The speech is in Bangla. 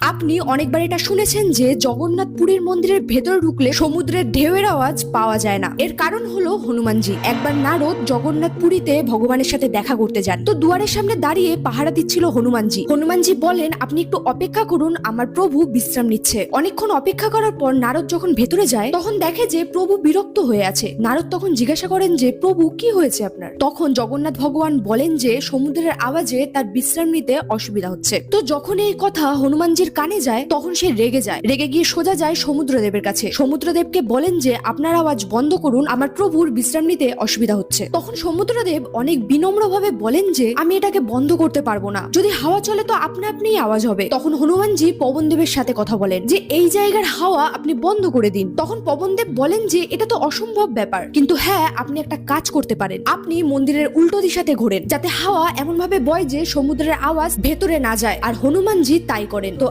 আপনি অনেকবার এটা শুনেছেন যে জগন্নাথ পুরীর মন্দিরের ভেতরে ঢুকলে সমুদ্রের ঢেউয়ের আওয়াজ পাওয়া যায় না। এর কারণ হলো হনুমানজি। একবার নারদ জগন্নাথ পুরীতে ভগবানের সাথে দেখা করতে যান। তো দুয়ারের সামনে দাঁড়িয়ে পাহারা দিচ্ছিল হনুমানজি। হনুমানজি বলেন, আপনি একটু অপেক্ষা করুন, আমার প্রভু বিশ্রাম নিচ্ছে। অনেকক্ষণ অপেক্ষা করার পর নারদ যখন ভেতরে যায়, তখন দেখে যে প্রভু বিরক্ত হয়ে আছে। নারদ তখন জিজ্ঞাসা করেন যে, প্রভু, কি হয়েছে আপনার? তখন জগন্নাথ ভগবান বলেন যে, সমুদ্রের আওয়াজে তার বিশ্রাম নিতে অসুবিধা হচ্ছে। তো যখন এই কথা হনুমানজির কানে যায়, তখন সে রেগে যায়। রেগে গিয়ে সোজা যায় সমুদ্রদেবের কাছে। সমুদ্রদেবকে বলেন যে, আপনার আওয়াজ বন্ধ করুন, আমার প্রভুর বিশ্রাম নিতে অসুবিধা হচ্ছে। তখন সমুদ্রদেব অনেক বিনম্রভাবে বলেন যে, আমি এটাকে বন্ধ করতে পারব না। যদি হাওয়া চলে তো আপনা আপনিই আওয়াজ হবে। তখন হনুমানজি পবনদেবের সাথে কথা বলেন যে, এই জায়গার হাওয়া আপনি বন্ধ করে দিন। তখন পবনদেব বলেন যে, এটা তো অসম্ভব ব্যাপার। কিন্তু হ্যাঁ আপনি একটা কাজ করতে পারেন। আপনি মন্দিরের উল্টো দিশাতে ঘোরেন। যাতে হাওয়া এমন ভাবে বয় যে, সমুদ্রের আওয়াজ ভেতরে না যায়। আর হনুমানজি তাই করেন। তো